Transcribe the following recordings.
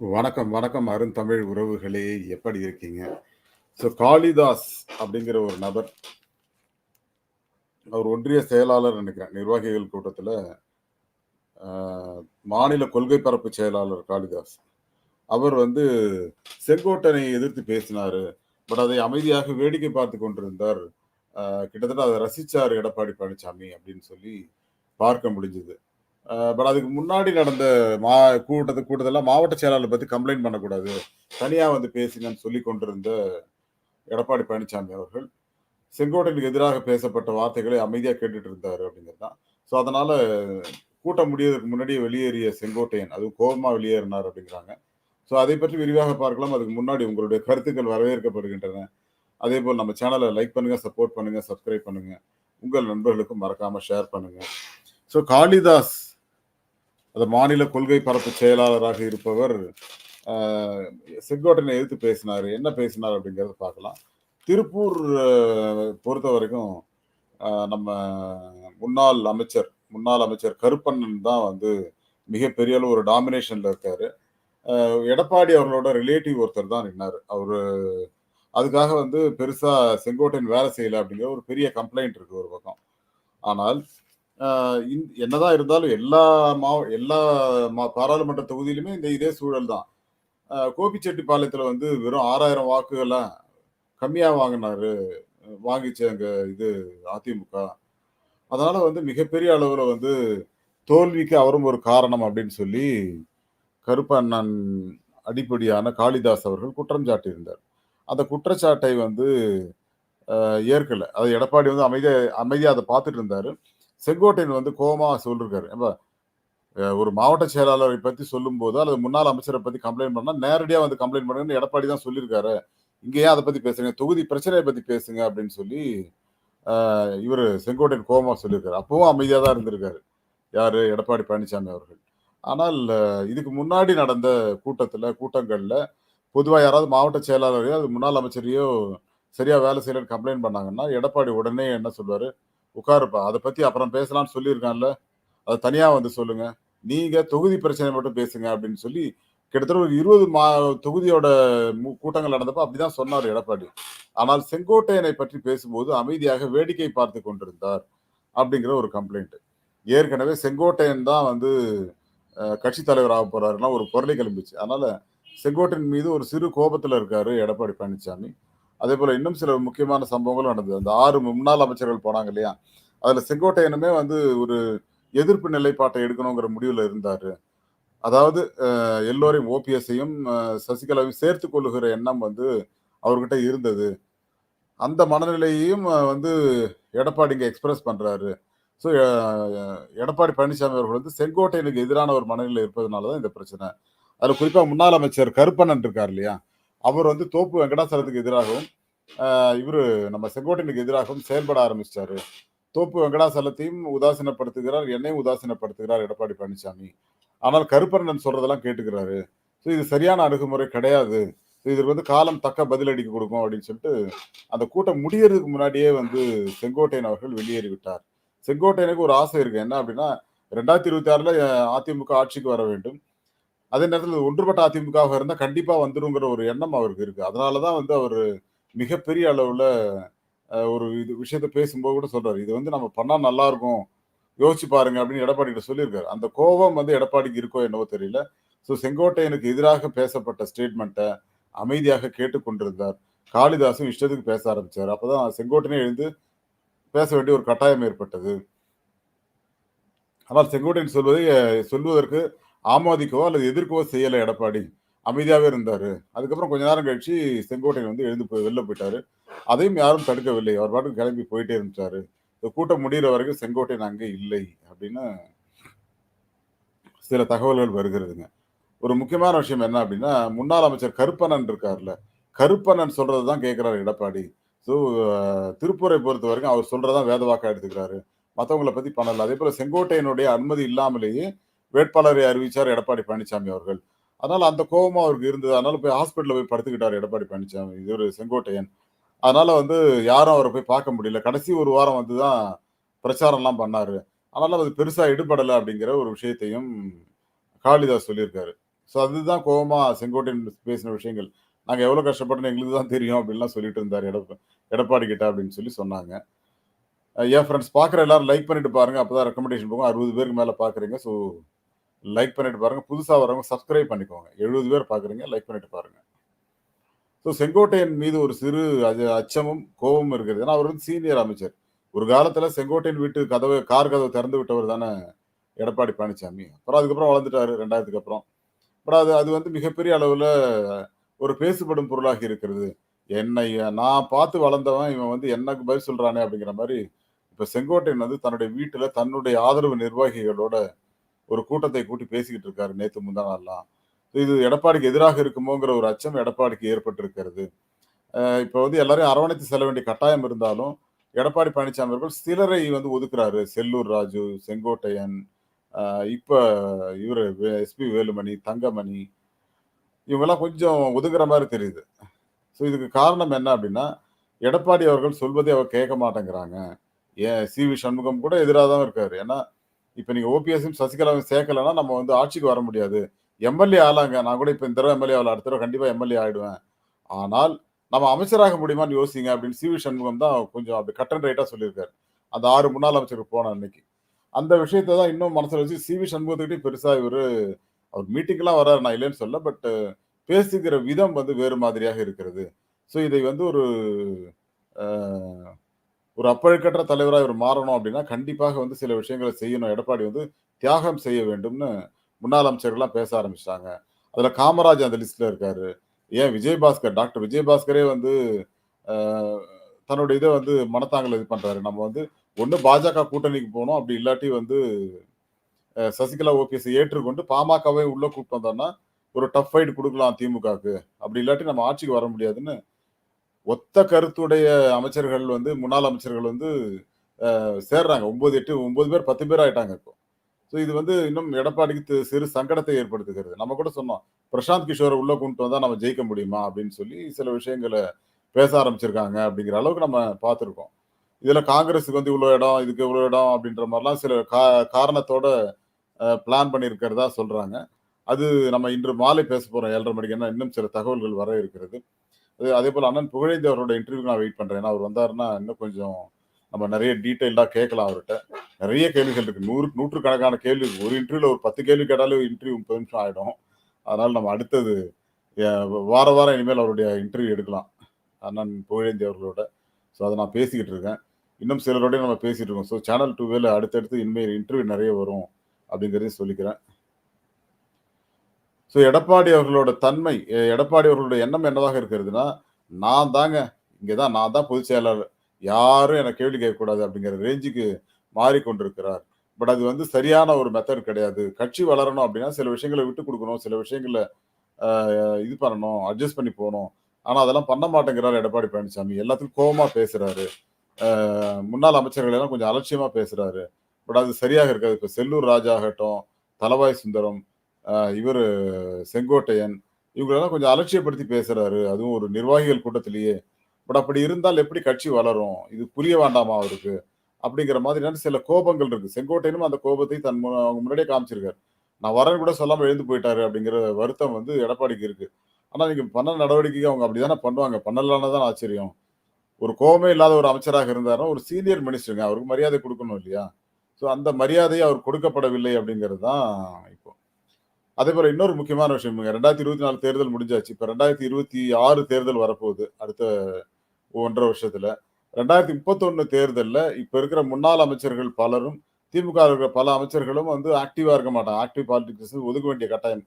வணக்கம், வணக்கம் அருந்தமிழ் உறவுகளே! எப்படி இருக்கீங்க? ஸோ காளிதாஸ் அப்படிங்கிற ஒரு நபர். அவர் ஒன்றிய செயலாளர் நினைக்கிறேன் நிர்வாகிகள் கூட்டத்தில் மாநில கொள்கை பரப்பு செயலாளர் காளிதாஸ். அவர் வந்து செங்கோட்டனை எதிர்த்து பேசினார் பட் அதை அமைதியாக வேடிக்கை பார்த்து கொண்டிருந்தார். கிட்டத்தட்ட அதை ரசித்தார் எடப்பாடி பழனிசாமி அப்படின்னு சொல்லி பார்க்க முடிஞ்சது. பட் அதுக்கு முன்னாடி நடந்த மா கூட்டத்து கூட்டத்தெல்லாம் மாவட்ட செயலாளர் பத்தி கம்ப்ளைண்ட் பண்ணக்கூடாது. தனியா வந்து பேசுங்கன்னு சொல்லி கொண்டிருந்த எடப்பாடி பழனிசாமி அவர்கள், செங்கோட்டைக்கு எதிராக பேசப்பட்ட வார்த்தைகளை அமைதியாக கேட்டுட்டு இருந்தாரு அப்படிங்கிறது தான். ஸோ அதனால கூட்டம் முடியறதுக்கு முன்னாடியே வெளியேறிய செங்கோட்டையன், அதுவும் கோபமாக வெளியேறினார் அப்படிங்கிறாங்க. ஸோ அதை பற்றி விரிவாக பார்க்கலாம். அதுக்கு முன்னாடி உங்களுடைய கருத்துக்கள் வரவேற்கப்படுகின்றன. அதே போல் நம்ம சேனலை லைக் பண்ணுங்க, சப்போர்ட் பண்ணுங்க, சப்ஸ்கிரைப் பண்ணுங்க. உங்கள் நண்பர்களுக்கும் மறக்காம ஷேர் பண்ணுங்க. ஸோ காளிதாஸ் அந்த மாநில கொள்கை பரப்பு செயலாளராக இருப்பவர், அ செங்கோட்டையனை எதிர்த்து பேசினார் என்ன பேசினார் அப்படிங்கிறத பார்க்கலாம். திருப்பூர் பொறுத்த வரைக்கும் நம்ம முன்னாள் அமைச்சர் முன்னாள் அமைச்சர் கருப்பண்ணன் தான் வந்து மிகப்பெரிய அளவு ஒரு டாமினேஷனில் இருக்கார் எடப்பாடி அவர்களோட ரிலேட்டிவ் ஒருத்தர் தான் நின்னார் அவர் அதுக்காக வந்து பெருசாக செங்கோட்டையன் வேலை செய்யலை அப்படிங்கிற ஒரு பெரிய கம்ப்ளைண்ட் இருக்குது ஒரு பக்கம். ஆனால் என்னதான் இருந்தாலும் எல்லா மாவ எல்லா மா பாராளுமன்ற தொகுதியிலுமே இந்த இதே சூழல் தான். கோபிச்செட்டிப்பாளையத்தில் வந்து வெறும் ஆறாயிரம் வாக்குகள்லாம் கம்மியாக வாங்கினாரு வாங்கிச்சு அங்கே இது அதிமுக. அதனால வந்து மிகப்பெரிய அளவில் வந்து தோல்விக்கு அவரும் ஒரு காரணம் அப்படின்னு சொல்லி கருப்பண்ணன் அடிப்படையான காளிதாஸ் அவர்கள் குற்றம் சாட்டியிருந்தார். அந்த குற்றச்சாட்டை வந்து ஏற்கலை அது எடப்பாடி வந்து அமைதியாக அமைதியாக அதை பார்த்துட்டு இருந்தாரு. செங்கோட்டையன் வந்து கோபமாக சொல்லிருக்காரு. ஏம்பா ஒரு மாவட்ட செயலாளரை பத்தி சொல்லும்போது, அல்லது முன்னாள் அமைச்சரை பத்தி கம்ப்ளைண்ட் பண்ணா, நேரடியா வந்து கம்ப்ளைண்ட் பண்ணுங்கன்னு எடப்பாடி தான் சொல்லியிருக்காரு. இங்க ஏன் அதை பத்தி பேசுறீங்க? தொகுதி பிரச்சனையை பத்தி பேசுங்க அப்படின்னு சொல்லி, இவர் செங்கோட்டையன் கோபமாக சொல்லியிருக்காரு. அப்பவும் அமைதியாக தான் இருந்திருக்காரு. யாரு? எடப்பாடி பழனிசாமி அவர்கள். ஆனால் இதுக்கு முன்னாடி நடந்த கூட்டத்தில் கூட்டங்களில் பொதுவாக யாராவது மாவட்ட செயலாளரையோ, அது முன்னாள் அமைச்சரையோ சரியாக வேலை செய்யலன்னு கம்ப்ளைண்ட் பண்ணாங்கன்னா, எடப்பாடி உடனே என்ன சொல்வார் "உட்காருப்பா. அதை பத்தி அப்புறம் பேசலாம்னு சொல்லியிருக்கான்ல. அதை தனியா வந்து சொல்லுங்க. நீங்க தொகுதி பிரச்சனை மட்டும் பேசுங்க" அப்படின்னு சொல்லி கிட்டத்தட்ட ஒரு 20 மா தொகுதியோட கூட்டங்கள் நடந்தப்ப அப்படிதான் சொன்னார் எடப்பாடி. ஆனால் செங்கோட்டையனை பற்றி பேசும்போது அமைதியாக வேடிக்கை பார்த்து கொண்டிருந்தார். அப்படிங்கிற ஒரு கம்ப்ளைண்ட். ஏற்கனவே செங்கோட்டையன் தான் வந்து கட்சி கட்சித் தலைவர் போறாருன்னா ஒரு பொருளை கிளம்பிச்சு. அதனால செங்கோட்டையன் மீது ஒரு சிறு கோபத்தில் இருக்காரு எடப்பாடி பழனிசாமி. அதே போல இன்னும் சில முக்கியமான சம்பவங்களும் நடந்தது. அந்த ஆறு முன்னாள் அமைச்சர்கள் போனாங்க இல்லையா? அதுல செங்கோட்டையனுமே வந்து ஒரு எதிர்ப்பு நிலைப்பாட்டை எடுக்கணுங்கிற முடிவுல இருந்தாரு. அதாவது எல்லோரையும் ஓபிஎஸ்ஸையும், சசிகலாவையும் சேர்த்து கொள்ளுகிற எண்ணம் வந்து அவர்கிட்ட இருந்தது. அந்த மனநிலையையும் வந்து எடப்பாடி இங்கே எக்ஸ்பிரஸ் பண்றாரு. ஸோ எடப்பாடி பழனிசாமி அவர்கள் வந்து செங்கோட்டையனுக்கு எதிரான ஒரு மனநிலை இருப்பதனால தான் இந்த பிரச்சனை. அதில் குறிப்பாக முன்னாள் அமைச்சர் கருப்பண்ணன் இருக்கார் இல்லையா? அவர் வந்து தோப்பு வெங்கடாசலத்துக்கு எதிராகவும், இவர் இவரு நம்ம செங்கோட்டையனுக்கு எதிராகவும் செயல்பட ஆரம்பிச்சுட்டாரு. தோப்பு வெங்கடாசலத்தையும் உதாசீனப்படுத்துகிறார். என்னையும் உதாசீனப்படுத்துகிறார் எடப்பாடி பழனிசாமி. ஆனால் கருப்பண்ணன் சொல்றதெல்லாம் கேட்டுக்கிறாரு. ஸோ இது சரியான அணுகுமுறை கிடையாது. இதற்கு வந்து காலம் தக்க பதிலடி கொடுக்கும் அப்படின்னு சொல்லிட்டு, அந்த கூட்டம் முடியறதுக்கு முன்னாடியே வந்து செங்கோட்டையன் அவர்கள் வெளியேறி விட்டார். செங்கோட்டையனுக்கு ஒரு ஆசை இருக்கு. என்ன அப்படின்னா 2026ல அதிமுக ஆட்சிக்கு வர வேண்டும். அதே நேரத்தில் ஒன்றுபட்ட அதிமுகவாக இருந்தால் கண்டிப்பாக வந்துருங்கிற ஒரு எண்ணம் அவருக்கு இருக்குது அதனால தான் வந்து அவர் மிகப்பெரிய அளவில் ஒரு இது விஷயத்த பேசும்போது கூட சொல்கிறார் "இது வந்து நம்ம பண்ணால் நல்லாயிருக்கும் யோசிச்சு பாருங்க" அப்படின்னு எடப்பாடி கிட்ட சொல்லியிருக்காரு. அந்த கோபம் வந்து எடப்பாடிக்கு இருக்கோ என்னவோ தெரியல. ஸோ செங்கோட்டையனுக்கு எதிராக பேசப்பட்ட ஸ்டேட்மெண்ட்டை அமைதியாக கேட்டுக்கொண்டிருந்தார் காளிதாசும் இஷ்டத்துக்கு பேச ஆரம்பித்தார் அப்போ தான் செங்கோட்டையனே எழுந்து பேச வேண்டிய ஒரு கட்டாயம் ஏற்பட்டது. ஆனால் செங்கோட்டையன் சொல்வதை சொல்வதற்கு ஆமோதிக்கவோ அல்லது எதிர்க்கவோ செய்யலை எடப்பாடி. அமைதியாகவே இருந்தார் அதுக்கப்புறம் கொஞ்ச நேரம் கழிச்சு செங்கோட்டையன் வந்து எழுந்து போய் வெளில போயிட்டாரு. அதையும் யாரும் தடுக்கவில்லை. அவர் பாட்டுக்கு கிளம்பி போயிட்டே இருந்துச்சாரு இந்த கூட்டம் முடியிற வரைக்கும் செங்கோட்டையன் அங்கே இல்லை அப்படின்னு சில தகவல்கள் வருகிறதுங்க. ஒரு முக்கியமான விஷயம் என்ன அப்படின்னா, முன்னாள் அமைச்சர் கருப்பணன் இருக்கார்ல. கருப்பண்ணன் சொல்றத தான் கேட்குறாரு எடப்பாடி. ஸோ திருப்பூரை பொறுத்த வரைக்கும் அவர் சொல்கிறதான் வேத வாக்கா எடுத்துக்கிறாரு. மத்தவங்கள பத்தி பண்ணல. அதேபோல செங்கோட்டையனுடைய அனுமதி இல்லாமலேயே வேட்பாளரை அறிவிச்சார் எடப்பாடி பழனிசாமி அவர்கள். அதனால் அந்த கோபமும் அவருக்கு இருந்தது. அதனால போய் ஹாஸ்பிட்டலில் போய் படுத்துக்கிட்டார் எடப்பாடி பழனிசாமி. ஒரு செங்கோட்டையன். அதனால வந்து யாரும் அவரை போய் பார்க்க முடியல. கடைசி ஒரு வாரம் வந்து தான் பிரச்சாரம்லாம் பண்ணாரு. அதனால் அது பெருசாக ஈடுபடலை அப்படிங்கிற ஒரு விஷயத்தையும் காளிதாஸ் சொல்லியிருக்காரு. ஸோ அதுதான் கோபமாக செங்கோட்டையன் பேசின விஷயங்கள். நாங்கள் எவ்வளோ கஷ்டப்பட்டோம் எங்களுக்கு தான் தெரியும் அப்படின்லாம் சொல்லிட்டு இருந்தார் எடப்ப எடப்பாடி கிட்ட அப்படின்னு சொல்லி சொன்னாங்க. என் ஃப்ரெண்ட்ஸ் பார்க்குற எல்லாரும் லைக் பண்ணிட்டு பாருங்க. அப்பதான் ரெக்கமெண்டேஷன் போகும். 60 பேருக்கு மேலே பார்க்குறீங்க. ஸோ லைக் பண்ணிட்டு பாருங்க. புதுசாக வரவங்க சப்ஸ்கிரைப் பண்ணிக்கோங்க. 70 பேர் பார்க்குறீங்க. லைக் பண்ணிட்டு பாருங்க. ஸோ செங்கோட்டையன் மீது ஒரு சிறு அஜ அச்சமும், கோபமும் இருக்கிறது. ஏன்னா அவர் வந்து சீனியர் அமைச்சர். ஒரு காலத்தில் செங்கோட்டையன் வீட்டு கதவை கார் கதவை திறந்து விட்டவர் தானே எடப்பாடி பழனிசாமி. அப்புறம் அதுக்கப்புறம் வளர்ந்துட்டாரு 2000க்கு அப்புறம். பட் அது அது வந்து மிகப்பெரிய அளவில் ஒரு பேசுபடும் பொருளாக இருக்கிறது. என்னை நான் பார்த்து வளர்ந்தவன் இவன் வந்து எனக்கு பதில் சொல்கிறானே அப்படிங்கிற மாதிரி இப்போ செங்கோட்டையன் வந்து தன்னுடைய வீட்டில் தன்னுடைய ஆதரவு நிர்வாகிகளோட ஒரு கூட்டத்தை கூட்டி பேசிக்கிட்டு இருக்காரு நேற்று முந்தா நாள்லாம். இது எடப்பாடிக்கு எதிராக இருக்குமோங்கிற ஒரு அச்சம் எடப்பாடிக்கு ஏற்பட்டிருக்கிறது. இப்போ வந்து எல்லாரையும் அரவணைத்து செல்ல வேண்டிய கட்டாயம் இருந்தாலும், எடப்பாடி பழனிசாமி அவர்கள் சிலரை வந்து ஒதுக்குறாரு. செல்லூர் ராஜு, செங்கோட்டையன், இப்போ இவர் எஸ்பி வேலுமணி, தங்கமணி இவங்கெல்லாம் கொஞ்சம் ஒதுங்குற மாதிரி தெரியுது. ஸோ இதுக்கு காரணம் என்ன அப்படின்னா, எடப்பாடி அவர்கள் சொல்வதை அவர் கேட்க மாட்டேங்கிறாங்க. ஏன் சி.வி. சண்முகம் கூட எதிராக தான் இருக்காரு. ஏன்னா, இப்ப நீங்க ஓபிஎஸ்ஸும் சசிகலாவும் சேர்க்கலன்னா நம்ம வந்து ஆட்சிக்கு வர முடியாது. எம்.எல்.ஏ ஆளாங்க. நான் கூட இப்ப இந்த தடவை எம்.எல்.ஏ ஆகல. அடுத்த தடவை கண்டிப்பா எம்.எல்.ஏ ஆயிடுவேன். ஆனால் நம்ம அமைச்சராக முடியுமான்னு யோசிங்க அப்படின்னு சி.வி. சண்முகம் தான் கொஞ்சம் அப்படி கட் அண்ட் ரைட்டா சொல்லியிருக்காரு. அந்த ஆறு முன்னாள் அமைச்சருக்கு போன அன்னைக்கு. அந்த விஷயத்த தான் இன்னும் மனசுல வச்சு சி.வி. சண்முகத்துக்கிட்டே பெருசா இவரு அவர் மீட்டிங்லாம் வராரு. நான் இல்லைன்னு சொல்ல பட் பேசுகிற விதம் வந்து வேறு மாதிரியாக இருக்கிறது. ஸோ இதை வந்து ஒரு ஒரு அப்பழுக்கற்ற தலைவராக இவர் மாறணும் அப்படின்னா, கண்டிப்பாக வந்து சில விஷயங்கள செய்யணும். எடப்பாடி வந்து தியாகம் செய்ய வேண்டும்னு முன்னாள் அமைச்சர்கள்லாம் பேச ஆரம்பிச்சிட்டாங்க அதில் காமராஜ் அந்த லிஸ்ட்டில் இருக்கார் ஏன் விஜயபாஸ்கர் டாக்டர் விஜயபாஸ்கரே வந்து தன்னுடைய இதை வந்து மனத்தாங்கல் இது பண்ணுறாரு நம்ம வந்து ஒன்று பாஜக கூட்டணிக்கு போகணும் அப்படி இல்லாட்டி வந்து சசிகலா, ஓபிஎஸ்ஸ ஏற்றுக்கொண்டு பாமகவே உள்ளே கூப்பிட்டு வந்தோம்னா, ஒரு டஃப் ஃபைட் கொடுக்கலாம் திமுகவுக்கு. அப்படி இல்லாட்டி நம்ம ஆட்சிக்கு வர முடியாதுன்னு, ஒத்த கருத்துடைய அமைச்சர்கள் வந்து முன்னாள் அமைச்சர்கள் வந்து சேர்றாங்க. 9, 8 9 பேர் 10 பேர் ஆயிட்டாங்க இப்போ. ஸோ இது வந்து இன்னும் எடப்பாடிக்கு சிறு சங்கடத்தை ஏற்படுத்துகிறது. நம்ம கூட சொன்னோம். பிரசாந்த் கிஷோரை உள்ள கொண்டு வந்தால் நம்ம ஜெயிக்க முடியுமா? அப்படின்னு சொல்லி சில விஷயங்களை பேச ஆரம்பிச்சிருக்காங்க அப்படிங்கிற அளவுக்கு நம்ம பார்த்துருக்கோம். இதில் காங்கிரஸுக்கு வந்து இவ்வளோ இடம், இதுக்கு இவ்வளோ இடம் அப்படின்ற மாதிரிலாம் சில கா காரணத்தோட பிளான் பண்ணியிருக்கிறதா சொல்கிறாங்க அது நம்ம இன்று மாலை பேச போகிறோம் ஏழரை மணிக்கு. ஏன்னா இன்னும் சில தகவல்கள் வர இருக்கிறது. அதே போல் அண்ணன் புகழேந்தி அவரோட இன்டர்வியூக்கு நான் வெயிட் பண்றேன். அவர் வந்தாருன்னா இன்னும் கொஞ்சம் நம்ம நிறைய டீட்டெயிலாக கேட்கலாம் அவர்கிட்ட நிறைய கேள்விகள் இருக்கு. நூறு நூற்றுக்கணக்கான கேள்வி ஒரு இன்டர்வியூல ஒரு 10 கேள்வி கேட்டாலே இன்டர்வியூ 30 நிமிஷம் ஆகிடும் அதனால நம்ம அடுத்தது வார வாரம் இனிமேல் அவருடைய இன்டர்வியூ எடுக்கலாம். அண்ணன் புகழேந்தி அவர்களோட. ஸோ அதை நான் பேசிக்கிட்டு இருக்கேன். இன்னும் சிலரோடய நம்ம பேசிகிட்டு இருக்கோம். ஸோ சேனல் டூவேல அடுத்தடுத்து இனிமேல் இன்டர்வியூ நிறைய வரும் அப்படிங்கிறதையும் சொல்லிக்கிறேன். ஸோ எடப்பாடி அவர்களோட தன்மை, எடப்பாடி அவர்களோட எண்ணம் என்னதாக இருக்கிறதுன்னா, நான் தாங்க, இங்கே தான் நான் தான் பொதுச் செயலாளர். யாரும் எனக்கு கேள்வி கேட்கக்கூடாது அப்படிங்கிற ரேஞ்சுக்கு மாறிக்கொண்டிருக்கிறார். பட் அது வந்து சரியான ஒரு மெத்தட் கிடையாது. கட்சி வளரணும் அப்படின்னா சில விஷயங்கள விட்டு கொடுக்கணும் சில விஷயங்கள இது பண்ணணும். அட்ஜஸ்ட் பண்ணி போகணும் ஆனால் அதெல்லாம் பண்ண மாட்டேங்கிறார் எடப்பாடி பழனிசாமி. எல்லாத்துக்கும் கோபமாக பேசுகிறாரு முன்னாள் அமைச்சர்கள் எல்லாம் கொஞ்சம் அலட்சியமாக பேசுகிறாரு பட் அது சரியாக இருக்காது. இப்போ செல்லூர் ராஜா ஆகட்டும், தலவாய் சுந்தரம், இவர் செங்கோட்டையன் இவங்களெல்லாம் கொஞ்சம் அலட்சியப்படுத்தி பேசுறாரு. அதுவும் ஒரு நிர்வாகிகள் கூட்டத்திலேயே. பட் அப்படி இருந்தால் எப்படி கட்சி வளரும்? இது புரிய வேண்டாமா அவருக்கு? அப்படிங்கிற மாதிரியான சில கோபங்கள் இருக்கு. செங்கோட்டையனும் அந்த கோபத்தை தன் மு அவங்க முன்னாடியே காமிச்சிருக்காரு. நான் வரேன்னு கூட சொல்லாமல் எழுந்து போயிட்டாரு அப்படிங்கிற வருத்தம் வந்து எடப்பாடிக்கு இருக்கு. ஆனால் நீங்கள் பண்ண நடவடிக்கைக்கு அவங்க அப்படிதானே பண்ணுவாங்க. பண்ணலான்னு தான் ஆச்சரியம். ஒரு கோபமே இல்லாத ஒரு அமைச்சராக இருந்தாருன்னா, ஒரு சீனியர் மினிஸ்டருங்க. அவருக்கு மரியாதை கொடுக்கணும் இல்லையா? ஸோ அந்த மரியாதையை அவர் கொடுக்கப்படவில்லை அப்படிங்கிறது தான் இப்போ. அதே போல இன்னொரு முக்கியமான விஷயம் ரெண்டாயிரத்தி இருபத்தி நாலு தேர்தல் முடிஞ்சாச்சு. இப்ப 2026 தேர்தல் வரப்போகுது. அடுத்த 1 1/2 வருஷத்துல. 2031 தேர்தல்ல இப்ப இருக்கிற முன்னாள் அமைச்சர்கள் பலரும், திமுக இருக்கிற பல அமைச்சர்களும் வந்து ஆக்டிவா இருக்க மாட்டாங்க. ஆக்டிவ் பாலிடிக்ஸ் ஒதுக்க வேண்டிய கட்டாயம்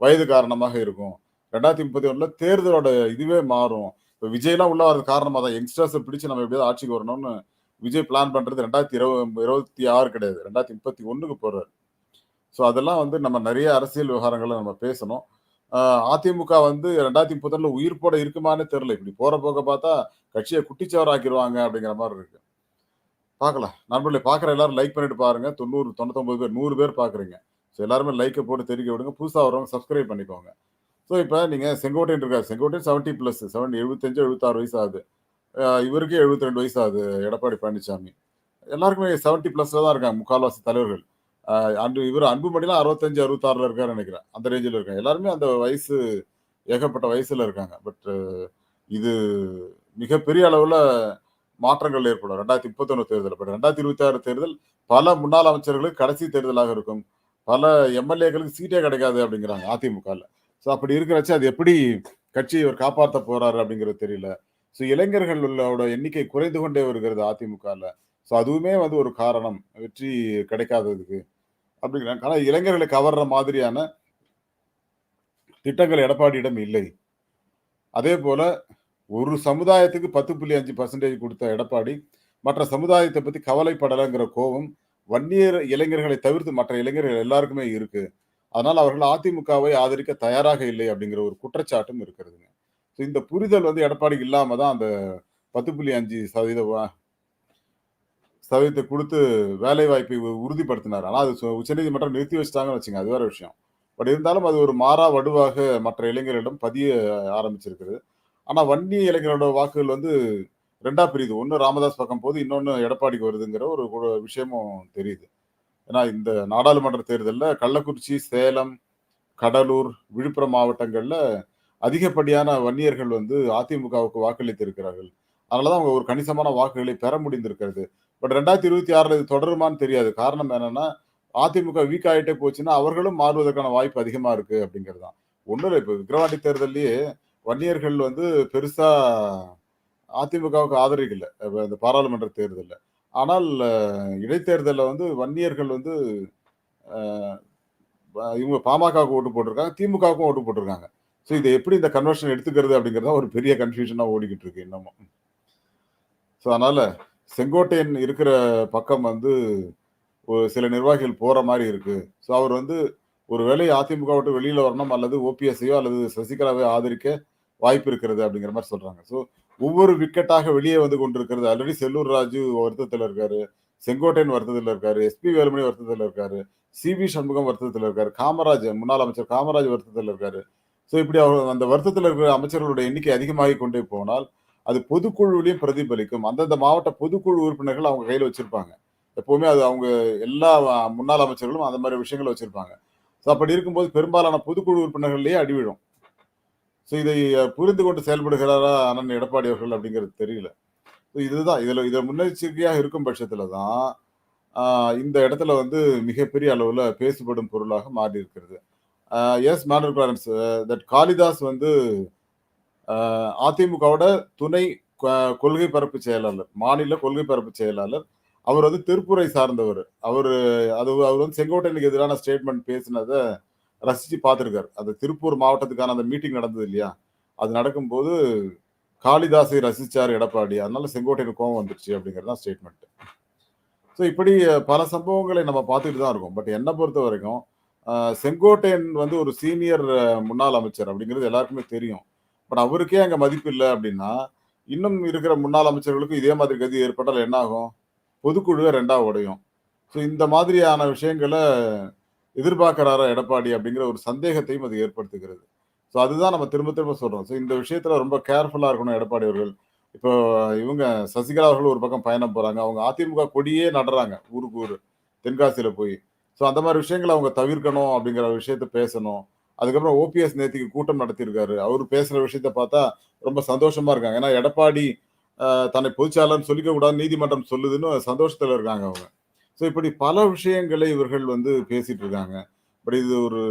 வயது காரணமாக இருக்கும். 2031ல தேர்தலோட இதுவே மாறும். இப்ப விஜய்லாம் உள்ள வரது காரணமா தான் யங்ஸ்டர்ஸை பிடிச்சு நம்ம எப்படியாவது ஆட்சிக்கு வரணும்னு விஜய் பிளான் பண்றது 2026 கிடையாது. 2031க்கு போறாரு. ஸோ அதெல்லாம் வந்து நம்ம நிறைய அரசியல் விவகாரங்களை நம்ம பேசணும். அதிமுக வந்து 2031ல உயிர்ப்போட இருக்குமானே தெரில இப்படி போற போக பார்த்தா கட்சியை குட்டிச்சவராக்கிடுவாங்க அப்படிங்கிற மாதிரி இருக்கு. பார்க்கலாம். நண்பர்களே பார்க்குற எல்லாரும் லைக் பண்ணிட்டு பாருங்க. 90, 99 பேர் நூறு பேர் பார்க்குறீங்க. ஸோ எல்லாருமே லைக்கை போட்டு தெரிவிக்க விடுங்க. புதுசாக வரவங்க சப்ஸ்கிரைப் பண்ணிக்கோங்க. ஸோ இப்போ நீங்கள் செங்கோட்டையன் இருக்கார் செங்கோட்டையன் செவன்ட்டி ப்ளஸ் செவன் எழுபத்தஞ்சு எழுபத்தாறு வயசு ஆகுது. இவருக்கே இவருக்கே 72 வயசு ஆகுது எடப்பாடி பழனிசாமி. எல்லாருக்குமே செவன்ட்டி ப்ளஸில் தான் இருக்காங்க முக்கால்வாசி தலைவர்கள். அன்று அன்பு அன்புமணிலாம் 65, 66ல இருக்காருன்னு நெனைக்கிறேன். அந்த ரேஞ்சில் இருக்காங்க. எல்லாருமே அந்த வயசு ஏகப்பட்ட வயசுல இருக்காங்க. பட் இது மிகப்பெரிய அளவுல மாற்றங்கள் ஏற்படும். 2031 தேர்தல். பட் 2026 தேர்தல் பல முன்னாள் அமைச்சர்களுக்கு கடைசி தேர்தலாக இருக்கும். பல எம்.எல்.ஏக்களுக்கு சீட்டே கிடைக்காது அப்படிங்கிறாங்க அதிமுகவில் ஸோ அப்படி இருக்கிறச்சு அது எப்படி கட்சியை இவர் காப்பாற்ற போறாரு அப்படிங்கிறது தெரியல. ஸோ இளைஞர்கள் உள்ளோட எண்ணிக்கை குறைந்து கொண்டே வருகிறது அதிமுகவில் ஸோ அதுவுமே வந்து ஒரு காரணம். வெற்றி கிடைக்காததுக்கு. அப்படிங்கிறாங்க. ஆனால் இளைஞர்களை கவர்ற மாதிரியான திட்டங்கள் எடப்பாடியிடம் இல்லை. அதே போல் ஒரு சமுதாயத்துக்கு பத்து புள்ளி அஞ்சு பர்சன்டேஜ் கொடுத்த எடப்பாடி, மற்ற சமுதாயத்தை பத்தி கவலைப்படலைங்கிற கோவம் வன்னியர் இளைஞர்களை தவிர்த்து மற்ற இளைஞர்கள் எல்லாருக்குமே இருக்கு. அதனால் அவர்கள் அதிமுகவை ஆதரிக்க தயாராக இல்லை அப்படிங்கிற ஒரு குற்றச்சாட்டும் இருக்கிறதுங்க. ஸோ இந்த புரிதல் வந்து எடப்பாடிக்கு இல்லாமல் தான் அந்த பத்து புள்ளி அஞ்சு சதவீத சதவீதத்தை கொடுத்து வேலை வாய்ப்பை உறுதிப்படுத்தினார். ஆனால் அது உச்சநீதிமன்றம் நிறுத்தி வச்சுட்டாங்கன்னு வச்சுங்க அது வேற விஷயம். பட் இருந்தாலும் அது ஒரு மாறா வடுவாக மற்ற இளைஞர்களிடம் பதிய ஆரம்பிச்சிருக்குது. ஆனால் வன்னி இளைஞரோட வாக்குகள் வந்து ரெண்டா பிரியுது. ஒன்று ராமதாஸ் பக்கம் போது இன்னொன்று எடப்பாடிக்கு வருதுங்கிற ஒரு விஷயமும் தெரியுது. ஏன்னா இந்த நாடாளுமன்ற தேர்தலில் கள்ளக்குறிச்சி, சேலம், கடலூர், விழுப்புரம் மாவட்டங்களில் அதிகப்படியான வன்னியர்கள் வந்து அதிமுகவுக்கு வாக்களித்திருக்கிறார்கள். அதனால தான் அவங்க ஒரு கணிசமான வாக்குகளை பெற முடிந்திருக்கிறது. பட் 2026ல இது தொடருமான்னு தெரியாது. காரணம் என்னன்னா, அதிமுக வீக் ஆகிட்டே போச்சுன்னா, அவர்களும் மாறுவதற்கான வாய்ப்பு அதிகமா இருக்கு அப்படிங்கிறது தான். ஒன்றும் இல்லை இப்போ விக்ரவாண்டி தேர்தலையே வன்னியர்கள் வந்து பெருசா அதிமுகவுக்கு ஆதரிக்கல. அப்ப இந்த பாராளுமன்ற தேர்தலில் ஆனால் இடைத்தேர்தலில் வந்து வன்னியர்கள் வந்து இவங்க பாமகவுக்கு ஓட்டு போட்டிருக்காங்க. திமுகவுக்கும் ஓட்டு போட்டிருக்காங்க. ஸோ இதை எப்படி இந்த கன்வர்ஷன் எடுத்துக்கிறது அப்படிங்கிறது தான் ஒரு பெரிய கன்ஃபியூஷனாக ஓடிக்கிட்டு இருக்கு இன்னமும். ஸோ அதனால செங்கோட்டையன் இருக்கிற பக்கம் வந்து ஒரு சில நிர்வாகிகள் போற மாதிரி இருக்கு. ஸோ அவர் வந்து ஒரு வேலை அதிமுக விட்டு வெளியில வரணும் அல்லது ஓபிஎஸ்ஐயோ அல்லது சசிகலாவையோ ஆதரிக்க வாய்ப்பு இருக்கிறது அப்படிங்கிற மாதிரி சொல்றாங்க. ஸோ ஒவ்வொரு விக்கெட்டாக வெளியே வந்து கொண்டிருக்கிறது. ஆல்ரெடி செல்லூர் ராஜு வருத்தத்தில் இருக்காரு. செங்கோட்டையன் வருத்தத்தில் இருக்காரு. எஸ்பி வேலுமணி வருத்தத்தில் இருக்காரு. சிவி சண்முகம் வருத்தத்தில் இருக்காரு. காமராஜ் முன்னாள் அமைச்சர் காமராஜ் வருத்தத்தில் இருக்காரு. ஸோ இப்படி அவர் அந்த வருத்தத்தில் இருக்கிற அமைச்சர்களுடைய எண்ணிக்கை அதிகமாகி கொண்டே போனால், அது பொதுக்குழுவிலையும் பிரதிபலிக்கும். அந்தந்த மாவட்ட பொதுக்குழு உறுப்பினர்கள் அவங்க கையில் வச்சிருப்பாங்க. எப்பவுமே அது அவங்க எல்லா முன்னாள் அமைச்சர்களும் அந்த மாதிரி விஷயங்களை வச்சிருப்பாங்க. ஸோ அப்படி இருக்கும்போது பெரும்பாலான பொதுக்குழு உறுப்பினர்கள்லேயே அடிவிடும் ஸோ இதை புரிந்து கொண்டு செயல்படுகிறாரா அண்ணன் எடப்பாடி அவர்கள் அப்படிங்கிறது தெரியல. ஸோ இதுதான் இதில் இதில் முன்னெச்சரிக்கையாக இருக்கும் பட்சத்தில் தான், இந்த இடத்துல வந்து மிகப்பெரிய அளவில் பேசுபடும் பொருளாக மாறி இருக்கிறது எஸ் மேனர் கிளாரன்ஸ் தட் காளிதாஸ் வந்து அதிமுகவோட துணை கொள்கை பரப்பு செயலாளர். மாநில கொள்கை பரப்பு செயலாளர். அவர் வந்து திருப்பூரை சார்ந்தவர் அவர் அது அவர் வந்து செங்கோட்டையனுக்கு எதிரான ஸ்டேட்மெண்ட் பேசினதை ரசித்து பார்த்துருக்காரு அந்த திருப்பூர் மாவட்டத்துக்கான அந்த மீட்டிங் நடந்தது இல்லையா? அது நடக்கும்போது காளிதாசை ரசித்தார் எடப்பாடி. அதனால செங்கோட்டையனுக்கு கோவம் வந்துருச்சு அப்படிங்கிறது தான் ஸ்டேட்மெண்ட். ஸோ இப்படி பல சம்பவங்களை நம்ம பார்த்துட்டு தான் இருக்கோம். பட் என்னை பொறுத்த வரைக்கும் செங்கோட்டையன் வந்து ஒரு சீனியர் முன்னாள் அமைச்சர் அப்படிங்கிறது எல்லாருக்குமே தெரியும். பட் அவருக்கே அங்க மதிப்பு இல்லை அப்படின்னா, இன்னும் இருக்கிற முன்னாள் அமைச்சர்களுக்கும் இதே மாதிரி கதி ஏற்பட்டால் என்ன ஆகும்? பொதுக்குழுவே 2ஆ உடையும். ஸோ இந்த மாதிரியான விஷயங்கள எதிர்பார்க்கிறாரா எடப்பாடி அப்படிங்கிற ஒரு சந்தேகத்தையும் அது ஏற்படுத்துகிறது. ஸோ அதுதான் நம்ம திரும்ப திரும்ப சொல்றோம். ஸோ இந்த விஷயத்துல ரொம்ப கேர்ஃபுல்லா இருக்கணும் எடப்பாடி அவர்கள். இப்போ இவங்க சசிகலா அவர்கள் ஒரு பக்கம் பயணம் போறாங்க. அவங்க அதிமுக கொடியே நடுறாங்க ஊருக்கு ஊர் தென்காசியில போய். ஸோ அந்த மாதிரி விஷயங்களை அவங்க தவிர்க்கணும் அப்படிங்கிற விஷயத்த பேசணும். அதுக்கப்புறம் ஓபிஎஸ் நேத்திக்கு கூட்டம் நடத்தியிருக்காரு. அவர் பேசுற விஷயத்த பார்த்தா ரொம்ப சந்தோஷமா இருக்காங்க. ஏன்னா எடப்பாடி தன்னை பொதுச்செயலாளர்ன்னு சொல்லிக்க கூடாது நீதிமன்றம் சொல்லுதுன்னு சந்தோஷத்துல இருக்காங்க அவங்க. ஸோ இப்படி பல விஷயங்களை இவர்கள் வந்து பேசிட்டு இருக்காங்க. பட் இது ஒரு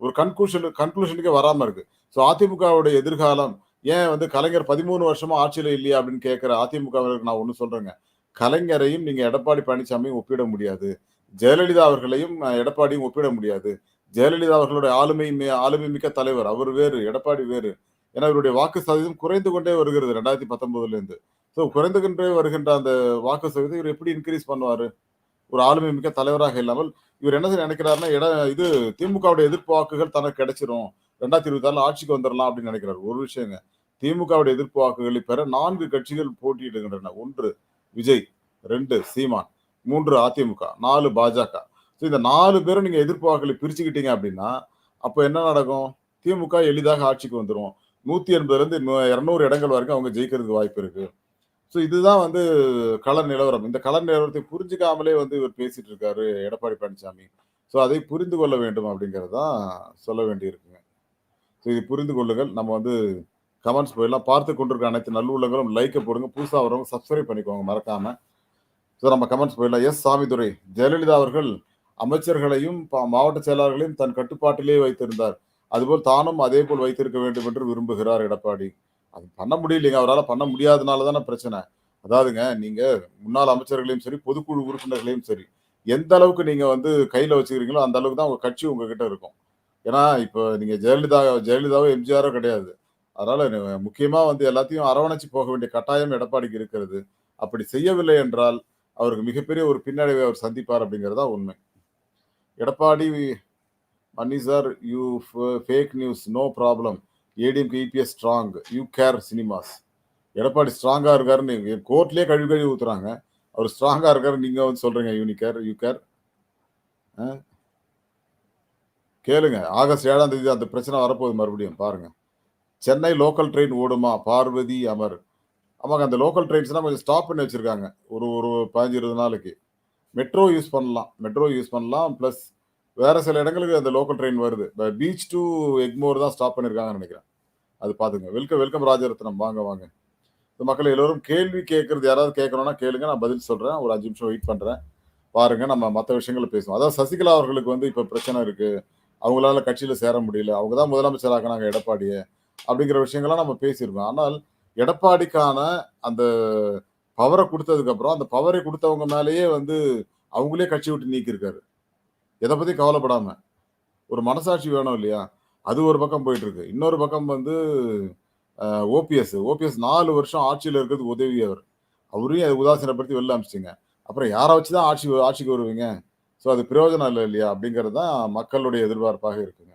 ஒரு கன்க்ளூஷன் கன்க்ளூஷனுக்கே வராம இருக்கு. ஸோ அதிமுகவுடைய எதிர்காலம் ஏன் வந்து கலைஞர் 13 வருஷமா ஆட்சியில் இல்லையா அப்படின்னு கேட்கிற அதிமுகவினருக்கு நான் ஒன்று சொல்றேங்க. கலைஞரையும் நீங்க எடப்பாடி பழனிசாமியும் ஒப்பிட முடியாது. ஜெயலலிதா அவர்களையும் எடப்பாடியும் ஒப்பிட முடியாது. ஜெயலலிதா அவர்களுடைய ஆளுமை ஆளுமை மிக்க தலைவர். அவர் வேறு, எடப்பாடி வேறு. ஏன்னா இவருடைய வாக்கு சதவீதம் குறைந்து கொண்டே வருகிறது 2019லேருந்து. ஸோ குறைந்து கொண்டே வருகின்ற அந்த வாக்கு சதவீதம் இவர் எப்படி இன்க்ரீஸ் பண்ணுவாரு? ஒரு ஆளுமை மிக்க தலைவராக இல்லாமல், இவர் என்ன நினைக்கிறாருன்னா, இட இது திமுகவுடைய எதிர்ப்பு வாக்குகள் தனக்கு கிடைச்சிரும். 2026ல ஆட்சிக்கு வந்துடலாம் அப்படின்னு நினைக்கிறார் ஒரு விஷயங்க. திமுகவுடைய எதிர்ப்பு வாக்குகளை பெற நான்கு கட்சிகள் போட்டியிடுகின்றன. ஒன்று விஜய், ரெண்டு சீமான், மூன்று அதிமுக, நாலு பாஜக. ஸோ இந்த நாலு பேரும் நீங்க எதிர்ப்பாக்களை பிரிச்சுக்கிட்டீங்க அப்படின்னா, அப்போ என்ன நடக்கும்? திமுக எளிதாக ஆட்சிக்கு வந்துரும். 180லேருந்து 200 இடங்கள் வரைக்கும் அவங்க ஜெயிக்கிறதுக்கு வாய்ப்பு இருக்கு. ஸோ இதுதான் வந்து கள நிலவரம். இந்த கள நிலவரத்தை புரிஞ்சுக்காமலே வந்து இவர் பேசிட்டு இருக்காரு எடப்பாடி பழனிசாமி. ஸோ அதை புரிந்து கொள்ள வேண்டும் அப்படிங்கிறது தான் சொல்ல வேண்டியிருக்குங்க. ஸோ இது புரிந்து கொள்ளுங்கள். நம்ம வந்து கமெண்ட்ஸ் போயெல்லாம் பார்த்து கொண்டிருக்க அனைத்து நல்லுள்ளங்களும் லைக்கை போடுங்க. புதுசாக வரவங்க சப்ஸ்கிரைப் பண்ணிக்கோங்க மறக்காம. ஸோ நம்ம கமெண்ட்ஸ் போயிடலாம். எஸ் சாமிதுரை ஜெயலலிதா அவர்கள் அமைச்சர்களையும் மாவட்ட செயலாளர்களையும் தன் கட்டுப்பாட்டிலே வைத்திருந்தார். அதுபோல் தானும் அதே போல் வைத்திருக்க வேண்டும் என்று விரும்புகிறார் எடப்பாடி. அது பண்ண முடியலைங்க. அவரால் பண்ண முடியாதனால தானே பிரச்சனை. அதாவதுங்க நீங்க முன்னாள் அமைச்சர்களையும் சரி, பொதுக்குழு உறுப்பினர்களையும் சரி, எந்த அளவுக்கு நீங்க வந்து கையில வச்சுக்கிறீங்களோ அந்த அளவுக்கு தான் உங்க கட்சி உங்ககிட்ட இருக்கும். ஏன்னா, இப்போ நீங்க ஜெயலலிதா ஜெயலலிதாவோ, எம்ஜிஆரோ கிடையாது. அதனால முக்கியமாக முக்கியமா வந்து எல்லாத்தையும் அரவணைச்சு போக வேண்டிய கட்டாயம் எடப்பாடிக்கு இருக்கிறது. அப்படி செய்யவில்லை என்றால், அவருக்கு மிகப்பெரிய ஒரு பின்னடைவை அவர் சந்திப்பார் அப்படிங்கிறது தான் உண்மை. எடப்பாடி மன்னி sir you f fake news no problem. ADMK EPS strong. You care cinemas. Edappadi ஸ்ட்ராங்காக இருக்காருன்னு கோர்ட்லேயே கழுவி கழுவி ஊத்துறாங்க. அவர் ஸ்ட்ராங்காக இருக்கார் நீங்கள் வந்து சொல்கிறீங்க யூனிகேர் யூ கேர். கேளுங்க. ஆகஸ்ட் ஏழாம் தேதி அந்த பிரச்சனை வரப்போகுது மறுபடியும் பாருங்கள் சென்னை லோக்கல் ட்ரெயின் ஓடுமா? பார்வதி அமர். ஆமாங்க அந்த லோக்கல் ட்ரெயின்ஸ்லாம் கொஞ்சம் ஸ்டாப் பண்ணி வச்சிருக்காங்க. ஒரு ஒரு 15, 20 நாளைக்கு. மெட்ரோ யூஸ் பண்ணலாம். மெட்ரோ யூஸ் பண்ணலாம். ப்ளஸ் வேறு சில இடங்களுக்கு அந்த லோக்கல் ட்ரெயின் வருது. இப்போ பீச் டூ எக்மோர் தான் ஸ்டாப் பண்ணியிருக்காங்கன்னு நினைக்கிறேன் அது பாத்துங்க. Welcome welcome Rajarathnam. வாங்க வாங்க. இந்த மக்கள் எல்லோரும் கேள்வி கேட்கறது யாராவது கேட்கணும்னா கேளுங்க. நான் பதில் சொல்கிறேன் ஒரு அஞ்சு நிமிஷம் வெயிட் பண்ணுறேன் பாருங்கள் நம்ம மற்ற விஷயங்களை பேசுவோம். அதாவது சசிகலா அவர்களுக்கு வந்து இப்போ பிரச்சனை இருக்குது அவங்களால கட்சியில் சேர முடியல. அவங்க தான் முதலமைச்சராக எடப்பாடியை அப்படிங்கிற விஷயங்கள்லாம் நம்ம பேசியிருக்கோம். ஆனால் எடப்பாடிக்கான அந்த பவரை கொடுத்ததுக்கு அப்புறம், அந்த பவரை கொடுத்தவங்க மேலேயே வந்து அவங்களே கட்சி விட்டு நீக்கியிருக்காரு. எதை பத்தி கவலைப்படாம. ஒரு மனசாட்சி வேணும் இல்லையா? அது ஒரு பக்கம் போயிட்டு இருக்கு. இன்னொரு பக்கம் வந்து ஓபிஎஸ். ஓபிஎஸ் நாலு வருஷம் இருக்கிறது இருக்கிறதுக்கு உதவியவர். அவரையும் அதை உதாசீனப்படுத்தி வெளில அனுப்பிச்சிட்டீங்க. அப்புறம் யாரை வச்சு தான் ஆட்சி ஆட்சிக்கு வருவீங்க? ஸோ அது பிரயோஜனம் இல்லை இல்லையா? அப்படிங்கிறது தான் மக்களுடைய எதிர்பார்ப்பாக இருக்குங்க.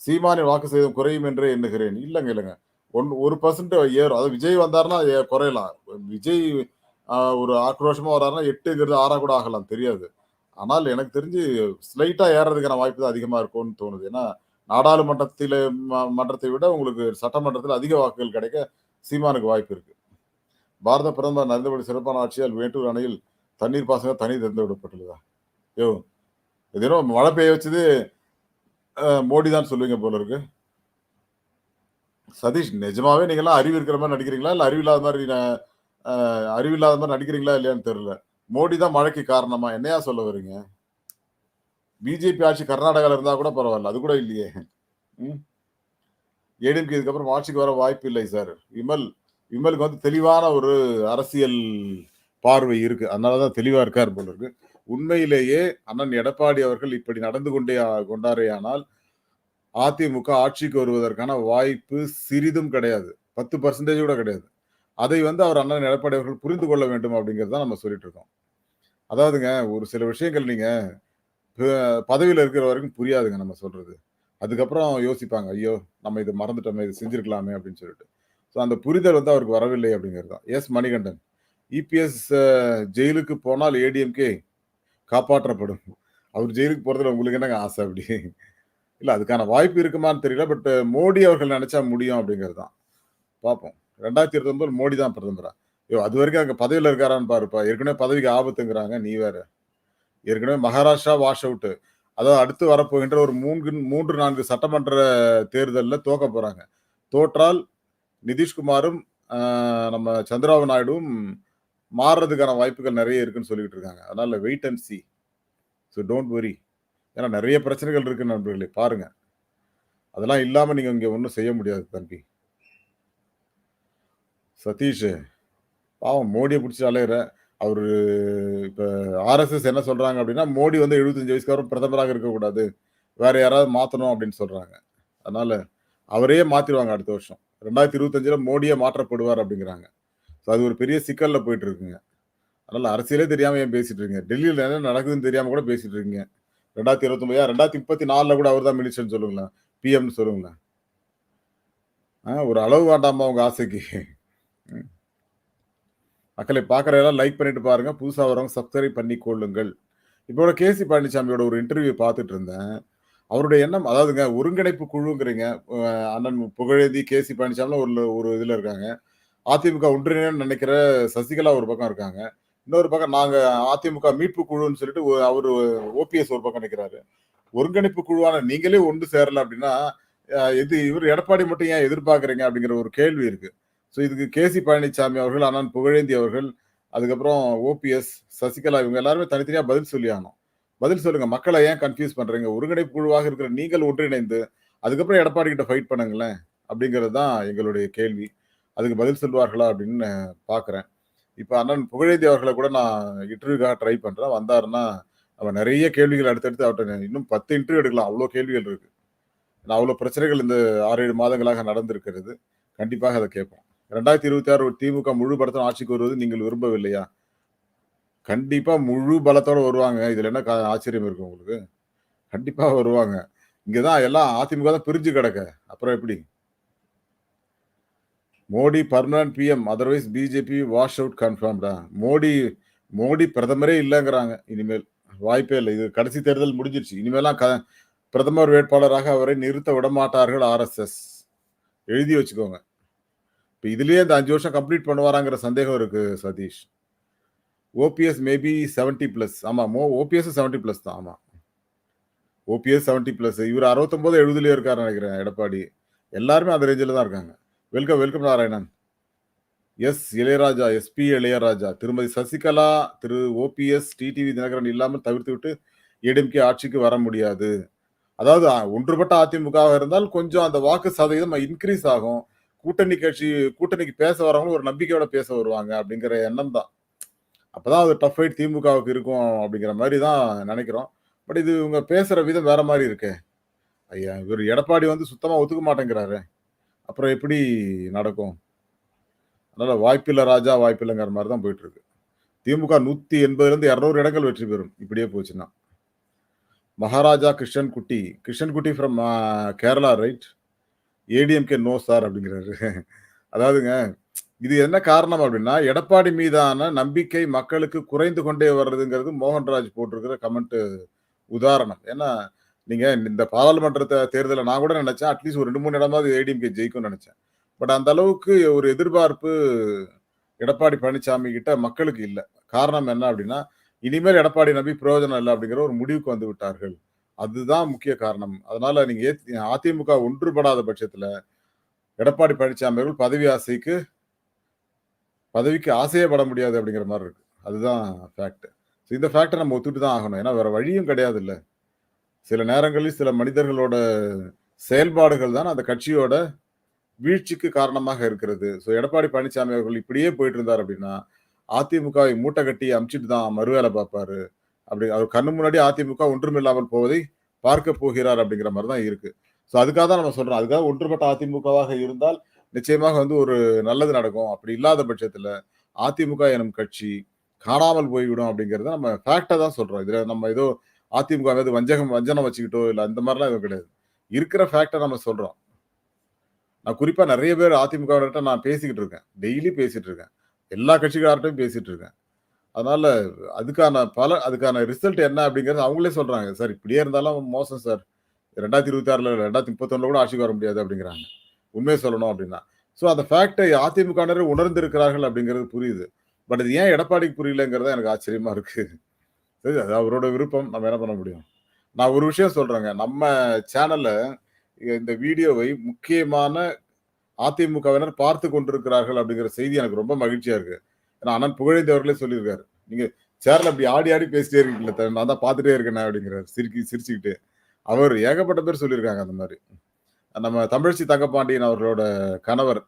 சீமானின் வாக்கு சதவீதம் குறையும் என்றே எண்ணுகிறேன். இல்லைங்க இல்லைங்க ஒன் ஒரு பர்சன்ட் ஏறும். அதாவது விஜய் வந்தாருன்னா குறையலாம். விஜய் ஒரு ஆக்ரோஷமா வராருன்னா 8ங்கிறது 6ஆ கூட ஆகலாம். தெரியாது. ஆனால் எனக்கு தெரிஞ்சு ஸ்லைட்டா ஏறுறதுக்கான வாய்ப்பு தான் அதிகமா இருக்கும்னு தோணுது. ஏன்னா, நாடாளுமன்றத்தில ம மன்றத்தை விட உங்களுக்கு சட்டமன்றத்தில் அதிக வாக்குகள் கிடைக்க சீமானுக்கு வாய்ப்பு இருக்கு. பாரத பிரதமர் நரேந்திர மோடி சிறப்பான ஆட்சியால் மேட்டூர் அணையில் தண்ணீர் பாசனம் தண்ணி திறந்து விடப்பட்டுள்ளதா? ஐயோ இது மழை பெய்ய வச்சது மோடி தான் சொல்லுவீங்க போல இருக்கு. சதீஷ் நிஜமாவே நீங்களாம் அறிவு இருக்கிற மாதிரி நடிக்கிறீங்களா? இல்ல அறிவில்லாத மாதிரி அறிவில்லாத மாதிரி நடிக்கிறீங்களா இல்லையான்னு தெரியல. மோடி தான் மழைக்கு காரணமா? என்னையா சொல்ல வர்றீங்க? பிஜேபி ஆட்சி கர்நாடகாவில் இருந்தா கூட பரவாயில்ல அது கூட இல்லையே. ம். ஏடிஎம்கே இதுக்கப்புறம் ஆட்சிக்கு வர வாய்ப்பு இல்லை சார். விமல் விமலுக்கு வந்து தெளிவான ஒரு அரசியல் பார்வை இருக்கு. அதனால தான் தெளிவா இருக்கார் போல இருக்கு. உண்மையிலேயே அண்ணன் எடப்பாடி அவர்கள் இப்படி நடந்து கொண்டே கொண்டாரேயானால், அதிமுக ஆட்சிக்கு வருவதற்கான வாய்ப்பு சிறிதும் கிடையாது. 10% கூட கிடையாது. அதை வந்து அவர் அண்ணன் எடப்பாடி அவர்கள் புரிந்து கொள்ள வேண்டும் அப்படிங்கிறது தான் நம்ம சொல்லிட்டு இருக்கோம். அதாவதுங்க ஒரு சில விஷயங்கள் நீங்க பதவியில் இருக்கிற வரைக்கும் புரியாதுங்க நம்ம சொல்றது. அதுக்கப்புறம் யோசிப்பாங்க. ஐயோ! நம்ம இதை மறந்துட்டோமே, இது செஞ்சிருக்கலாமே அப்படின்னு சொல்லிட்டு. ஸோ அந்த புரிதல் வந்து அவருக்கு வரவில்லை அப்படிங்கிறது தான். எஸ் மணிகண்டன். இபிஎஸ் ஜெயிலுக்கு போனால் ஏடிஎம்கே காப்பாற்றப்படும். அவர் ஜெயிலுக்கு போறதுல உங்களுக்கு என்னங்க ஆசை அப்படி? இல்லை அதுக்கான வாய்ப்பு இருக்குமான்னு தெரியல. பட் மோடி அவர்கள் நினைச்சா முடியும் அப்படிங்கிறது தான். பார்ப்போம். 2029 மோடி தான் பிரதமரா? ஐயோ அது வரைக்கும் அங்கே பதவியில் இருக்காரான்னு பாருப்பா. ஏற்கனவே பதவிக்கு ஆபத்துங்கிறாங்க. நீ வேற. ஏற்கனவே மகாராஷ்டிரா வாஷ் அவுட்டு அதாவது அடுத்து வரப்போகின்ற ஒரு 3 3, 4 சட்டமன்ற தேர்தலில் தோக்க போகிறாங்க தோற்றால் நிதிஷ்குமாரும், நம்ம சந்திரபாபு நாயுடுவும் மாறுறதுக்கான வாய்ப்புகள் நிறைய இருக்குன்னு சொல்லிக்கிட்டு இருக்காங்க. அதனால் wait and see. So don't worry ஏன்னா நிறைய பிரச்சனைகள் இருக்கு நண்பர்களே. பாருங்க. அதெல்லாம் இல்லாம நீங்க இங்க ஒன்றும் செய்ய முடியாது தம்பி. சதீஷ். பாவம் மோடியை பிடிச்சி அலையுற. அவர் இப்போ ஆர்எஸ்எஸ் என்ன சொல்கிறாங்க அப்படின்னா, மோடி வந்து 75 வயசுக்கு அப்புறம் பிரதமராக இருக்கக்கூடாது. வேற யாராவது மாற்றணும் அப்படின்னு சொல்கிறாங்க அதனால அவரையே மாற்றிடுவாங்க அடுத்த வருஷம். 2025ல மோடியே மாற்றப்படுவார் அப்படிங்கிறாங்க. ஸோ அது ஒரு பெரிய சிக்கலில் போயிட்டு இருக்குங்க. அதனால் அரசியலே தெரியாமல் ஏன் பேசிகிட்டு இருக்கீங்க? டெல்லியில் என்ன நடக்குதுன்னு தெரியாமல் கூட பேசிகிட்டு இருக்கீங்க. ரெண்டாயிரத்தி இருபத்தொம்பது ரெண்டாயிரத்தி முப்பத்தி நாலில் கூட அவர் தான் மினிஸ்டர்ன்னு சொல்லுங்களேன். பிஎம்னு சொல்லுங்களேன். ஒரு அளவு வேண்டாமா உங்கள் ஆசைக்கு? மக்களை பார்க்குற எல்லாம் லைக் பண்ணிட்டு பாருங்க. புதுசாக வரவங்க சப்ஸ்கிரைப் பண்ணி கொள்ளுங்கள். இப்போ கேசி பழனிசாமியோட ஒரு இன்டர்வியூ பார்த்துட்டு இருந்தேன். அவருடைய எண்ணம் அதாவதுங்க ஒருங்கிணைப்பு குழுங்கிறீங்க. அண்ணன் புகழேந்தி, கேசி பழனிசாமிலாம் ஒரு ஒரு இதில் இருக்காங்க. அதிமுக ஒன்றிணைன்னு நினைக்கிற சசிகலா ஒரு பக்கம் இருக்காங்க இன்னொரு பக்கம் நாங்க அதிமுக மீட்பு குழுன்னு சொல்லிட்டு ஒ- அவரு ஓபிஎஸ் ஒரு பக்கம் நினைக்கிறாரு ஒருங்கிணைப்பு குழுவான நீங்களே ஒன்று சேரல அப்படின்னா இது இவர் எடப்பாடி மட்டும் ஏன் எதிர்பார்க்குறீங்க அப்படிங்கிற ஒரு கேள்வி இருக்கு. ஸோ இதுக்கு கேசி பழனிசாமி அவர்கள் அண்ணன் புகழேந்தி அவர்கள் அதுக்கப்புறம் ஓபிஎஸ் சசிகலா இவங்க எல்லாருமே தனித்தனியாக பதில் சொல்லி ஆகணும். பதில் சொல்லுங்க மக்களை ஏன் கன்ஃபியூஸ் பண்றீங்க? ஒருங்கிணைப்பு குழுவாக இருக்கிற நீங்கள் ஒன்றிணைந்து அதுக்கப்புறம் எடப்பாடி கிட்ட ஃபைட் பண்ணுங்களேன் அப்படிங்கிறது தான் எங்களுடைய கேள்வி. அதுக்கு பதில் சொல்வார்களா அப்படின்னு நான் இப்போ அண்ணன் புகழேந்தி அவர்களை கூட நான் இன்டர்வியூக்காக ட்ரை பண்ணுறேன் வந்தாருன்னா நம்ம நிறைய கேள்விகள் அடுத்தடுத்து அவர்கிட்ட இன்னும் பத்து இன்டர்வியூ எடுக்கலாம். அவ்வளோ கேள்விகள் இருக்கு. நான் அவ்வளோ பிரச்சனைகள் இந்த ஆறு ஏழு மாதங்களாக நடந்திருக்கிறது. கண்டிப்பாக அதை கேட்போம். ரெண்டாயிரத்தி இருபத்தி ஆறு ஒரு திமுக முழு படத்தோட ஆட்சிக்கு வருவது நீங்கள் விரும்பவில்லையா? கண்டிப்பாக முழு பலத்தோடு வருவாங்க. இதில் என்ன ஆச்சரியம் இருக்கும் உங்களுக்கு? கண்டிப்பாக வருவாங்க. இங்கே தான் எல்லாம் அதிமுக தான் பிரிஞ்சு கிடக்க. அப்புறம் எப்படி? Modi permanent PM otherwise BJP wash out கன்ஃபார்ம்டா Modi Modi பிரதமரே இல்லைங்கிறாங்க. இனிமேல் வாய்ப்பே இல்லை. இது கடைசி தேர்தல் முடிஞ்சிருச்சு. இனிமேலாம் க பிரதமர் வேட்பாளராக அவரை நிறுத்த விட மாட்டார்கள் ஆர்எஸ்எஸ் எழுதி வச்சுக்கோங்க. இப்போ இதுலேயே இந்த அஞ்சு வருஷம் கம்ப்ளீட் பண்ணுவாராங்கிற சந்தேகம் இருக்குது Sathish. OPS maybe seventy plus ஆமாம் மோ ஓபிஎஸ் செவன்ட்டி ப்ளஸ் தான். ஆமாம் ஓபிஎஸ் செவன்ட்டி ப்ளஸ் இவர் அறுபத்தொம்போது எழுபதுலயே இருக்கார் நினைக்கிறேன் எடப்பாடி. எல்லாருமே அந்த ரேஞ்சில் தான் இருக்காங்க. Welcome welcome Narayanan S Ilayaraja SP Ilayaraja. திருமதி சசிகலா திரு ஓபிஎஸ் டிடிவி தினகரன் இல்லாமல் தவிர்த்து விட்டு ஏடிஎம்கே ஆட்சிக்கு வர முடியாது. அதாவது ஒன்றுபட்ட அதிமுகவாக இருந்தால் கொஞ்சம் அந்த வாக்கு சதவீதம் இன்க்ரீஸ் ஆகும். கூட்டணி கட்சி கூட்டணிக்கு பேச வரவங்களும் ஒரு நம்பிக்கையோட பேச வருவாங்க அப்படிங்கிற எண்ணம் தான். அப்போதான் அது டஃப் ஃபைட் திமுகவுக்கு இருக்கும் அப்படிங்கிற மாதிரி தான் நினைக்கிறோம். பட் இது இவங்க பேசுகிற விதம் வேற மாதிரி இருக்கே. ஐயா இவர் எடப்பாடி வந்து சுத்தமாக ஒத்துக்க மாட்டேங்கிறாரு. அப்புறம் எப்படி நடக்கும்? அதனால வாய்ப்பில்லை ராஜா வாய்ப்பில்லைங்கிற மாதிரி தான் போயிட்டு இருக்கு திமுக நூத்தி எண்பதுலேருந்து இரநூறு இடங்கள் வெற்றி பெறும். இப்படியே போச்சுன்னா. Maharaja Krishnan Kutty. Krishnan Kutty from Kerala right ADMK no sir அப்படிங்கிறாரு. அதாவதுங்க இது என்ன காரணம் அப்படின்னா எடப்பாடி மீதான நம்பிக்கை மக்களுக்கு குறைந்து கொண்டே வர்றதுங்கிறது மோகன்ராஜ் போட்டிருக்கிற கமெண்ட் உதாரணம். ஏன்னா நீங்க இந்த பாராளுமன்ற தேர்தலில் தேர்தலை நான் கூட நினைச்சேன். அட்லீஸ்ட் ஒரு ரெண்டு மூணு இடமாவது ஏடிஎம்கே ஜெயிக்கும்னு நினைச்சேன். பட் அந்த அளவுக்கு ஒரு எதிர்பார்ப்பு எடப்பாடி பழனிசாமி கிட்ட மக்களுக்கு இல்லை. காரணம் என்ன அப்படின்னா இனிமேல் எடப்பாடி நம்பி பிரயோஜனம் இல்லை அப்படிங்கிற ஒரு முடிவுக்கு வந்து விட்டார்கள். அதுதான் முக்கிய காரணம். அதனால நீங்க அதிமுக ஒன்றுபடாத பட்சத்துல எடப்பாடி பழனிசாமி அவர்கள் பதவி ஆசைக்கு பதவிக்கு ஆசையே பட முடியாது அப்படிங்கிற மாதிரி இருக்கு. அதுதான் ஃபேக்ட் இந்த ஃபேக்டை நம்ம ஒத்துட்டு தான் ஆகணும். ஏன்னா வேற வழியும் கிடையாது இல்லை சில நேரங்களில் சில மனிதர்களோட செயல்பாடுகள் தான் அந்த கட்சியோட வீழ்ச்சிக்கு காரணமாக இருக்கிறது. ஸோ எடப்பாடி பழனிசாமி அவர்கள் இப்படியே போயிட்டு இருந்தார் அப்படின்னா அதிமுகவை மூட்டை கட்டி அமிச்சிட்டு தான் மறுவேலை பார்ப்பாரு. அப்படி அவர் கண்ணு முன்னாடி அதிமுக ஒன்றுமில்லாமல் போவதை பார்க்க போகிறார் அப்படிங்கிற மாதிரி தான் இருக்கு. ஸோ அதுக்காக தான் நம்ம சொல்றோம். அதுக்காக ஒன்றுபட்ட அதிமுகவாக இருந்தால் நிச்சயமாக வந்து ஒரு நல்லது நடக்கும். அப்படி இல்லாத பட்சத்துல அதிமுக எனும் கட்சி காணாமல் போய்விடும் அப்படிங்கிறத நம்ம ஃபேக்டா தான் சொல்றோம். இதுல நம்ம ஏதோ அதிமுக மீது வஞ்சகம் வஞ்சனம் வச்சுக்கிட்டோ இல்லை அந்த மாதிரிலாம் எதுவும் கிடையாது. இருக்கிற ஃபேக்டை நம்ம சொல்கிறோம் நான் குறிப்பாக நிறைய பேர் அதிமுக நான் பேசிக்கிட்டு இருக்கேன். டெய்லி பேசிகிட்டு இருக்கேன். எல்லா கட்சிக்கார்ட்டையும் பேசிகிட்டு இருக்கேன். அதனால் அதுக்கான பல அதுக்கான ரிசல்ட் என்ன அப்படிங்கிறது அவங்களே சொல்கிறாங்க சார் இப்படியே இருந்தாலும் மோசம் சார். ரெண்டாயிரத்தி இருபத்தி ஆறில் ரெண்டாயிரத்தி முப்பத்தொன்னில் கூட ஆட்சிக்கு வர முடியாது அப்படிங்கிறாங்க. உண்மையை சொல்லணும் அப்படின்னா. ஸோ அந்த ஃபேக்டை அதிமுகவினர் உணர்ந்திருக்கிறார்கள் அப்படிங்கிறது புரியுது. பட் இது ஏன் எடப்பாடிக்கு புரியலங்கிறது எனக்கு ஆச்சரியமாக இருக்குது சரி அது அவரோட விருப்பம். நம்ம என்ன பண்ண முடியும்? நான் ஒரு விஷயம் சொல்றேங்க. நம்ம சேனல்ல இந்த வீடியோவை முக்கியமான அதிமுகவினர் பார்த்து கொண்டிருக்கிறார்கள் அப்படிங்கிற செய்தி எனக்கு ரொம்ப மகிழ்ச்சியா இருக்கு. ஏன்னா அண்ணன் புகழேந்தி அவர்களே சொல்லியிருக்காரு. நீங்க சேர்ல அப்படி ஆடி ஆடி பேசிட்டே இருக்கீங்களே நான் தான் பார்த்துட்டே இருக்கேன் அப்படிங்கிறார். சிரிக்கி சிரிச்சுக்கிட்டு. அவர் ஏகப்பட்ட பேர் சொல்லியிருக்காங்க அந்த மாதிரி. நம்ம தமிழ்ச்சி தங்கப்பாண்டியன் அவர்களோட கணவர்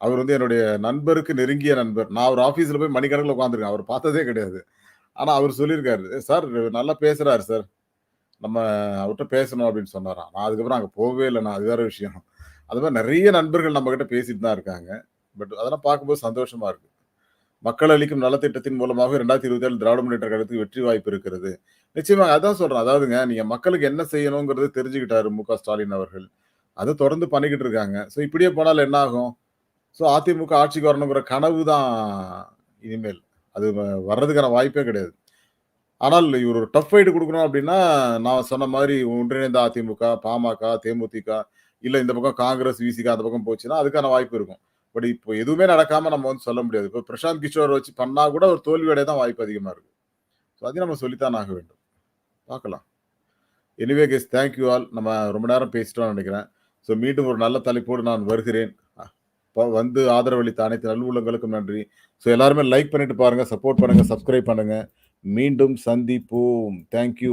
அவர் வந்து என்னுடைய நண்பருக்கு நெருங்கிய நண்பர். நான் ஒரு ஆஃபீஸில் போய் மணிக்கணக்கில் உட்காந்துருக்கேன் அவர் பார்த்ததே கிடையாது. ஆனால் அவர் சொல்லியிருக்காரு சார் நல்லா பேசுகிறாரு சார். நம்ம அவர்கிட்ட பேசணும் அப்படின்னு சொன்னாராம். நான் அதுக்கப்புறம் அங்கே போகவே இல்லை நான் அது வேற விஷயம். அது மாதிரி நிறைய நண்பர்கள் நம்மக்கிட்ட பேசிட்டு தான் இருக்காங்க. பட் அதெல்லாம் பார்க்கும்போது சந்தோஷமாக இருக்குது மக்கள் அளிக்கும் நலத்திட்டத்தின் மூலமாக ரெண்டாயிரத்தி இருபத்தி ஏழு திராவிட முன்னேற்ற கழகத்துக்கு வெற்றி வாய்ப்பு இருக்கிறது. நிச்சயமாக அதான் சொல்கிறேன் அதாவதுங்க நீங்கள் மக்களுக்கு என்ன செய்யணுங்கிறது தெரிஞ்சுக்கிட்டாரு மு. க. ஸ்டாலின் அவர்கள். அதை தொடர்ந்து பண்ணிக்கிட்டு இருக்காங்க. ஸோ இப்படியே போனால் என்ன ஆகும்? ஸோ அதிமுக ஆட்சிக்கு வரணுங்கிற கனவு தான் இனிமேல். அது வர்றதுக்கான வாய்ப்பே கிடையாது. ஆனால் இவர் ஒரு டஃப் ஃபைட் கொடுக்கணும் அப்படின்னா நான் சொன்ன மாதிரி ஒன்றிணைந்த அதிமுக பாமக தேமுதிக இல்லை இந்த பக்கம் காங்கிரஸ் விசிக அந்த பக்கம் போச்சுன்னா அதுக்கான வாய்ப்பு இருக்கும். பட் இப்போ எதுவுமே நடக்காம நம்ம வந்து சொல்ல முடியாது. இப்போ பிரசாந்த் கிஷோர் வச்சு பண்ணா கூட ஒரு தோல்வியடைய தான் வாய்ப்பு அதிகமாக இருக்கு. ஸோ அதையும் நம்ம சொல்லித்தான் ஆக வேண்டும். பார்க்கலாம். எனிவே கேஸ் தேங்க்யூ ஆல் நம்ம ரொம்ப நேரம் பேசிட்டோம்னு நினைக்கிறேன். ஸோ மீண்டும் ஒரு நல்ல தலைப்போடு நான் வருகிறேன். வந்து ஆதரவளித்த அனைத்து நல்லுள்ளங்களுக்கும் நன்றி. ஸோ எல்லாருமே லைக் பண்ணிட்டு பாருங்க சப்போர்ட் பண்ணுங்க சப்ஸ்கிரைப் பண்ணுங்க. மீண்டும் சந்திப்போம். தேங்க்யூ